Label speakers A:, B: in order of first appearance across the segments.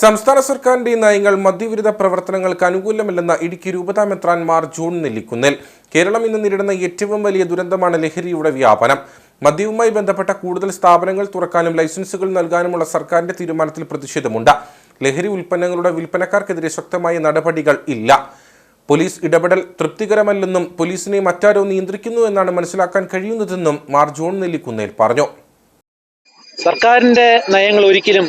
A: സംസ്ഥാന സർക്കാരിന്റെ നയങ്ങൾ മദ്യവിരുദ്ധ പ്രവർത്തനങ്ങൾക്ക് അനുകൂലമല്ലെന്ന ഇടുക്കി രൂപതാ മെത്രാൻമാർ ജൂൺ നെല്ലിക്കുന്നിൽ. കേരളം ഇന്ന് നേരിടുന്ന ഏറ്റവും വലിയ ദുരന്തമാണ് ലഹരിയുടെ വ്യാപനം. മദ്യവുമായി ബന്ധപ്പെട്ട കൂടുതൽ സ്ഥാപനങ്ങൾ തുറക്കാനും ലൈസൻസുകൾ നൽകാനുമുള്ള സർക്കാരിന്റെ തീരുമാനത്തിൽ പ്രതിഷേധമുണ്ട്. ലഹരി ഉൽപ്പന്നങ്ങളുടെ വിൽപ്പനക്കാർക്കെതിരെ ശക്തമായ നടപടികൾ ഇല്ല. പോലീസ് ഇടപെടൽ തൃപ്തികരമല്ലെന്നും പോലീസിനെ മറ്റാരോ നിയന്ത്രിക്കുന്നു എന്നാണ് മനസ്സിലാക്കാൻ കഴിയുന്നതെന്നും മാർ ജോൺ നെല്ലിക്കുന്നേൽ പറഞ്ഞു.
B: സർക്കാരിന്റെ നയങ്ങൾ ഒരിക്കലും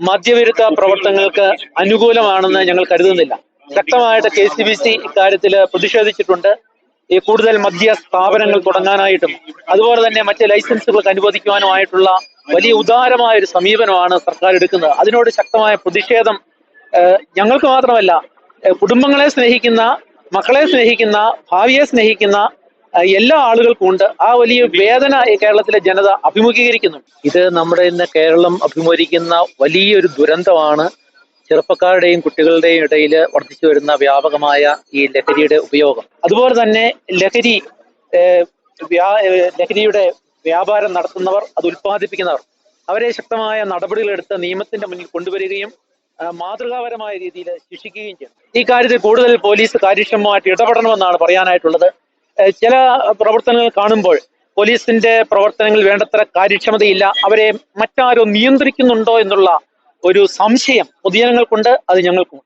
B: മദ്യവിരുദ്ധ പ്രവർത്തനങ്ങൾക്ക് അനുകൂലമാണെന്ന് ഞങ്ങൾ കരുതുന്നില്ല. ശക്തമായിട്ട് കെ സി ബി സി ഇക്കാര്യത്തിൽ പ്രതിഷേധിച്ചിട്ടുണ്ട്. ഈ കൂടുതൽ മദ്യ സ്ഥാപനങ്ങൾ തുടങ്ങാനായിട്ടും അതുപോലെ തന്നെ മറ്റ് ലൈസൻസുകൾക്ക് അനുവദിക്കുവാനുമായിട്ടുള്ള വലിയ ഉദാരമായ ഒരു സമീപനമാണ് സർക്കാർ എടുക്കുന്നത്. അതിനോട് ശക്തമായ പ്രതിഷേധം ഞങ്ങൾക്ക് മാത്രമല്ല കുടുംബങ്ങളെ സ്നേഹിക്കുന്ന മക്കളെ സ്നേഹിക്കുന്ന ഭാവിയെ സ്നേഹിക്കുന്ന എല്ലാ ആളുകൾക്കും ഉണ്ട്. ആ വലിയ വേദന കേരളത്തിലെ ജനത അഭിമുഖീകരിക്കുന്നു. ഇത് നമ്മുടെ ഇന്ന് കേരളം അഭിമുഖീകരിക്കുന്ന വലിയൊരു ദുരന്തമാണ്. ചെറുപ്പക്കാരുടെയും കുട്ടികളുടെയും ഇടയിൽ വർദ്ധിച്ചു വരുന്ന വ്യാപകമായ ഈ ലഹരിയുടെ ഉപയോഗം. അതുപോലെ തന്നെ ലഹരി ലഹരിയുടെ വ്യാപാരം നടത്തുന്നവർ അത് ഉൽപ്പാദിപ്പിക്കുന്നവർ അവരെ ശക്തമായ നടപടികളെടുത്ത് നിയമത്തിന്റെ മുന്നിൽ കൊണ്ടുവരികയും മാതൃകാപരമായ രീതിയിൽ ശിക്ഷിക്കുകയും ചെയ്യണം ഈ കാര്യത്തിൽ കൂടുതൽ പോലീസ് കാര്യക്ഷമമായിട്ട് ഇടപെടണമെന്നാണ് പറയാനായിട്ടുള്ളത്. ചില പ്രവർത്തനങ്ങൾ കാണുമ്പോൾ പോലീസിന്റെ പ്രവർത്തനങ്ങൾ വേണ്ടത്ര കാര്യക്ഷമതയില്ല അവരെ മറ്റാരോ നിയന്ത്രിക്കുന്നുണ്ടോ എന്നുള്ള ഒരു സംശയം പൊതുജനങ്ങൾക്കുണ്ട് അത് ഞങ്ങൾക്കും